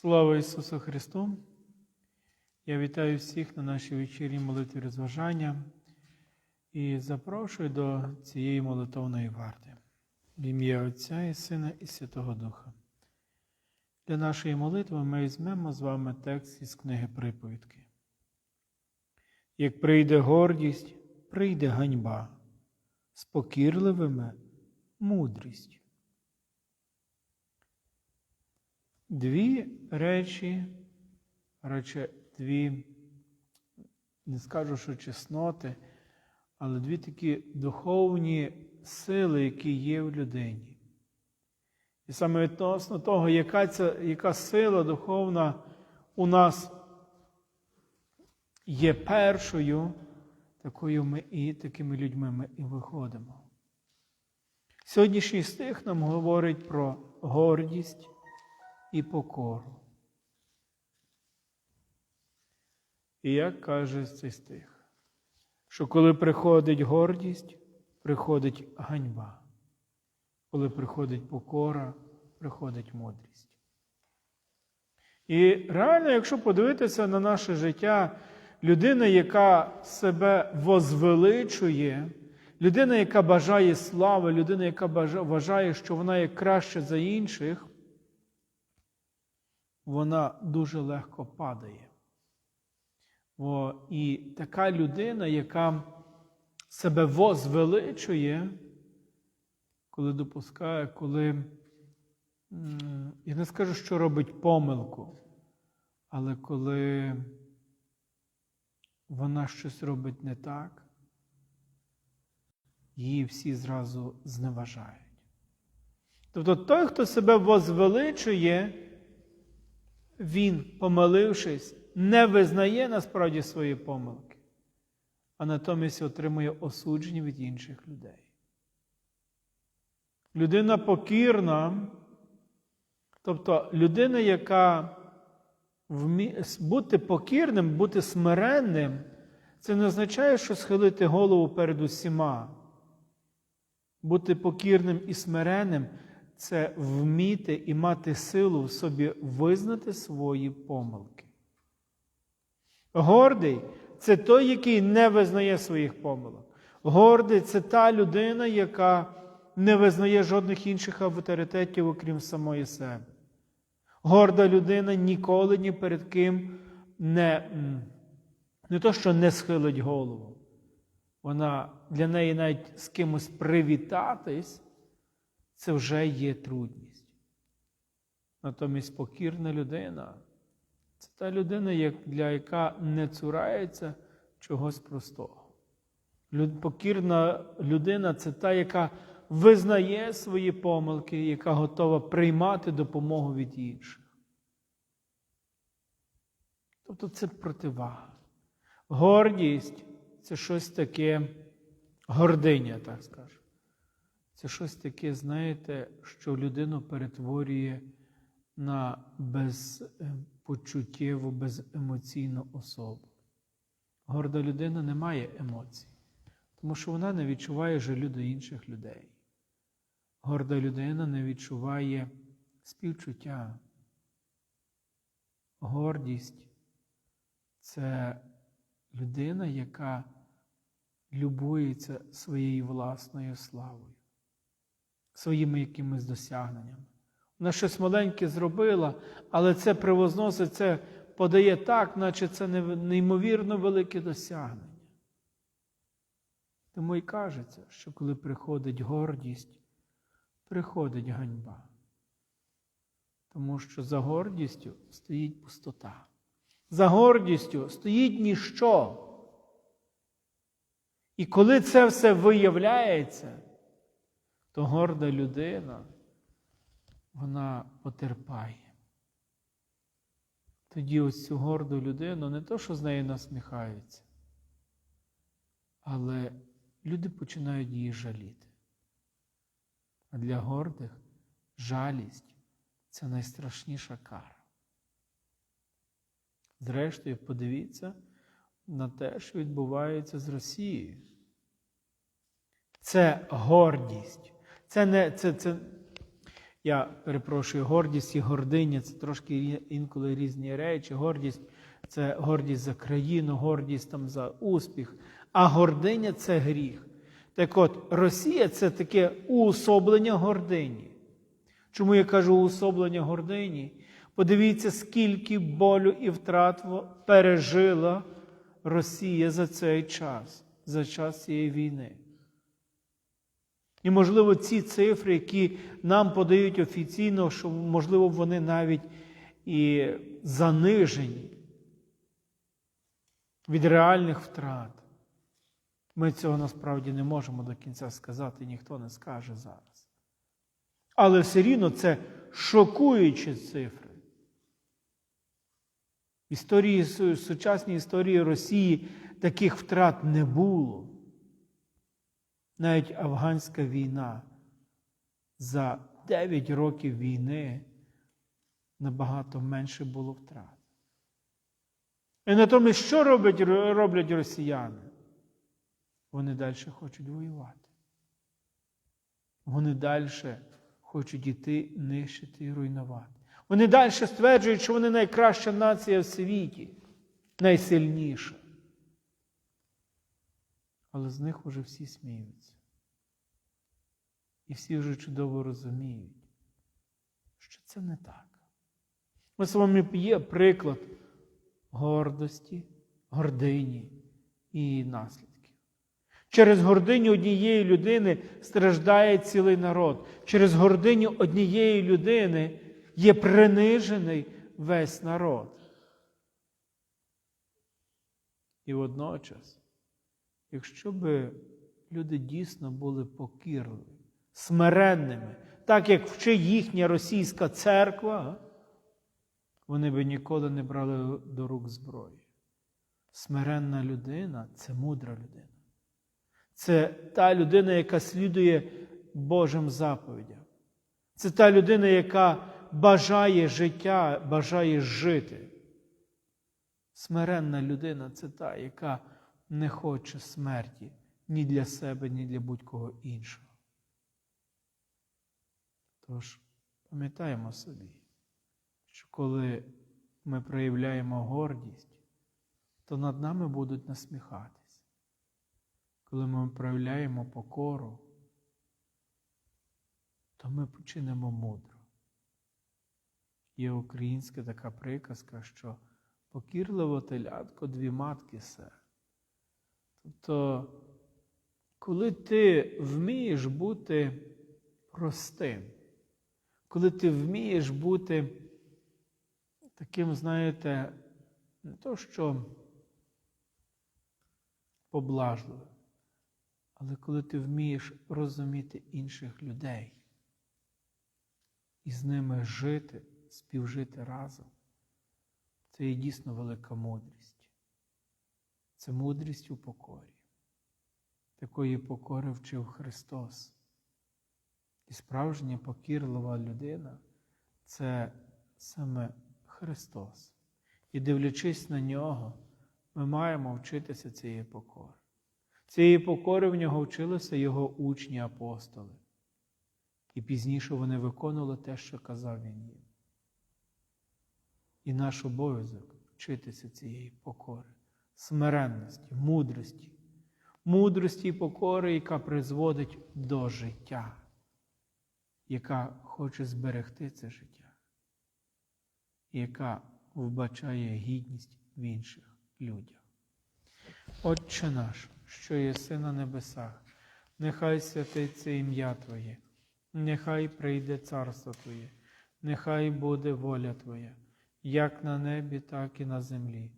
Слава Ісусу Христу! Я вітаю всіх на нашій вечірній молитві розважання і запрошую до цієї молитовної варти в ім'я Отця і Сина і Святого Духа. Для нашої молитви ми візьмемо з вами текст із книги Приповідки. Як прийде гордість, прийде ганьба, з покірливими мудрість. Дві речі, радше дві, не скажу, що чесноти, але дві такі духовні сили, які є в людині. І саме відносно того, яка, ця, яка сила духовна у нас є першою, такою ми і такими людьми ми і виходимо. Сьогоднішній стих нам говорить про гордість і покору. І як каже цей стих, що коли приходить гордість, приходить ганьба. Коли приходить покора, приходить мудрість. І реально, якщо подивитися на наше життя, людина, яка себе возвеличує, людина, яка бажає слави, людина, яка вважає, що вона є краще за інших, вона дуже легко падає. О, і така людина, яка себе возвеличує, коли допускає, коли, я не скажу, що робить помилку, але коли вона щось робить не так, її всі зразу зневажають. Тобто той, хто себе возвеличує, він, помилившись, не визнає насправді свої помилки, а натомість отримує осудження від інших людей. Людина покірна, тобто людина, яка вмі... бути покірним, бути смиренним, це не означає, що схилити голову перед усіма. Бути покірним і смиренним це вміти і мати силу в собі визнати свої помилки. Гордий це той, який не визнає своїх помилок. Гордий це та людина, яка не визнає жодних інших авторитетів, окрім самої себе. Горда людина ніколи ні перед ким не, не то, що не схилить голову. Вона для неї навіть з кимось привітатись це вже є трудність. Натомість покірна людина це та людина, для яка не цурається чогось простого. Покірна людина це та, яка визнає свої помилки, яка готова приймати допомогу від інших. Тобто це противага. Гордість це щось таке гординя, так скажу. Це щось таке, знаєте, що людину перетворює на безпочуттєву, беземоційну особу. Горда людина не має емоцій, тому що вона не відчуває жалю до інших людей. Горда людина не відчуває співчуття. Гордість це людина, яка любується своєю власною славою своїми якимись досягненнями. Вона щось маленьке зробила, але це привозносить, це подає так, наче це неймовірно велике досягнення. Тому і кажеться, що коли приходить гордість, приходить ганьба. Тому що за гордістю стоїть пустота. За гордістю стоїть ніщо. І коли це все виявляється, то горда людина, вона потерпає. Тоді ось цю горду людину не то, що з нею насміхаються, але люди починають її жаліти. А для гордих жалість це найстрашніша кара. Зрештою, подивіться на те, що відбувається з Росією. Це гордість. Це не, це, це, Я перепрошую, гордість і гординя це трошки інколи різні речі. Гордість це гордість за країну, гордість там за успіх, а гординя це гріх. Так от, Росія це таке уособлення гордині. Чому я кажу уособлення гордині? Подивіться, скільки болю і втрат пережила Росія за цей час, за час цієї війни. І, можливо, ці цифри, які нам подають офіційно, що, можливо, вони навіть і занижені від реальних втрат. Ми цього насправді не можемо до кінця сказати, ніхто не скаже зараз. Але все рівно це шокуючі цифри. В історії, су- сучасній історії Росії таких втрат не було. Навіть афганська війна за 9 років війни набагато менше було втрат. І натомість, що роблять, роблять росіяни? Вони далі хочуть воювати. Вони далі хочуть іти, нищити і руйнувати. Вони далі стверджують, що вони найкраща нація в світі, найсильніша. Але з них вже всі сміються. І всі вже чудово розуміють, що це не так. Ми з вами є приклад гордості, гордині і наслідків. Через гординю однієї людини страждає цілий народ. Через гординю однієї людини є принижений весь народ. І водночас, якщо би люди дійсно були покірливі, смиренними, так як вчить їхня російська церква, вони би ніколи не брали до рук зброї. Смиренна людина це мудра людина. Це та людина, яка слідує Божим заповідям. Це та людина, яка бажає життя, бажає жити. Смиренна людина це та, яка не хоче смерті ні для себе, ні для будь-кого іншого. Тож, пам'ятаємо собі, що коли ми проявляємо гордість, то над нами будуть насміхатись. Коли ми проявляємо покору, то ми починемо мудро. Є українська така приказка, що покірливо телятко дві матки се. Тобто, коли ти вмієш бути простим, коли ти вмієш бути таким, знаєте, не то що поблажливим, але коли ти вмієш розуміти інших людей і з ними жити, співжити разом, це є дійсно велика мудрість. Це мудрість у покорі. Такої покори вчив Христос. І справжня покірлива людина це саме Христос. І дивлячись на нього, ми маємо вчитися цієї покори. Цієї покори в нього вчилися його учні апостоли. І пізніше вони виконували те, що казав він їм. І наш обов'язок вчитися цієї покори, смиренності, мудрості, мудрості і покори, яка призводить до життя, яка хоче зберегти це життя, яка вбачає гідність в інших людях. Отче наш, що єси на небесах, нехай святиться ім'я Твоє, нехай прийде царство Твоє, нехай буде воля Твоя, як на небі, так і на землі.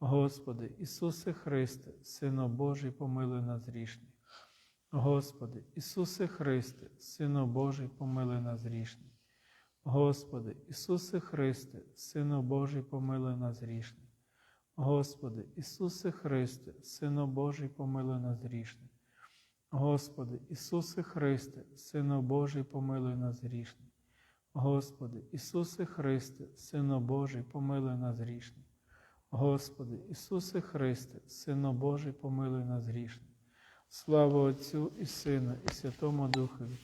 Господи, Ісусе Христе, Сину Божий, помилуй нас грішних. Господи, Ісусе Христе, Сину Божий, помилуй нас грішних. Господи, Ісусе Христе, Сину Божий, помилуй нас грішних. Господи, Ісусе Христе, Сину Божий, помилуй нас грішних. Господи, Ісусе Христе, Сину Божий, помилуй нас грішних. Господи, Ісусе Христе, Сину Божий, помилуй нас грішних. Господи, Ісусе Христе, Сину Божий, помилуй нас грішних. Слава Отцю і Сину, і Святому Духові,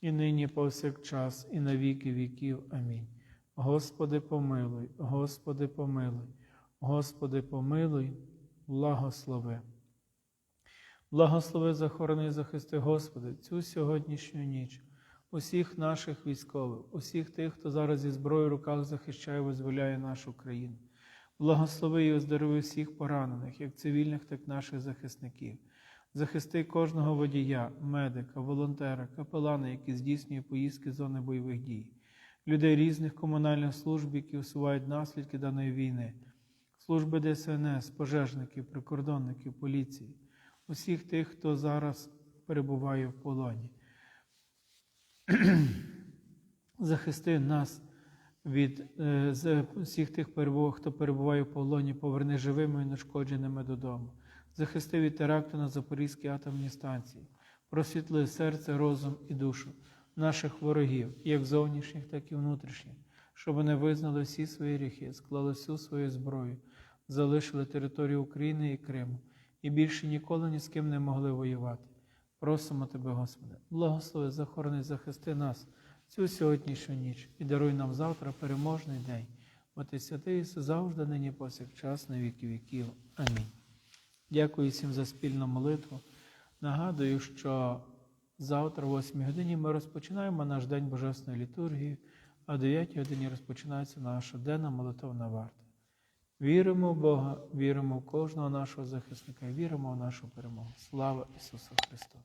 і нині повсякчас, і на віки віків. Амінь. Господи, помилуй, Господи, помилуй, Господи, помилуй, благослови. Благослови, захорони, захисти, Господи, цю сьогоднішню ніч, усіх наших військових, усіх тих, хто зараз зі зброєю в руках захищає, визволяє нашу країну. Благослови і оздорови всіх поранених, як цивільних, так і наших захисників. Захисти кожного водія, медика, волонтера, капелана, які здійснює поїздки з зони бойових дій, людей різних комунальних служб, які усувають наслідки даної війни, служби ДСНС, пожежників, прикордонників, поліції, усіх тих, хто зараз перебуває в полоні. Захисти нас від е, з всіх тих перебував, хто перебуває в полоні, поверни живими і нешкодженими додому. Захисти від теракту на Запорізькій атомній станції, просвітли серце, розум і душу наших ворогів, як зовнішніх, так і внутрішніх, щоб вони визнали всі свої гріхи, склали всю свою зброю, залишили територію України і Криму і більше ніколи ні з ким не могли воювати. Просимо Тебе, Господи, благослови, захорони, захисти нас цю сьогоднішню ніч і даруй нам завтра переможний день. Бо ти святий завжди нині повсякчас на віки віків. Амінь. Дякую всім за спільну молитву. Нагадую, що завтра, о 8 годині, ми розпочинаємо наш день Божественної літургії, а о 9 годині розпочинається наша денна молитовна варта. Віримо в Бога, віримо в кожного нашого захисника, віримо в нашу перемогу. Слава Ісусу Христу!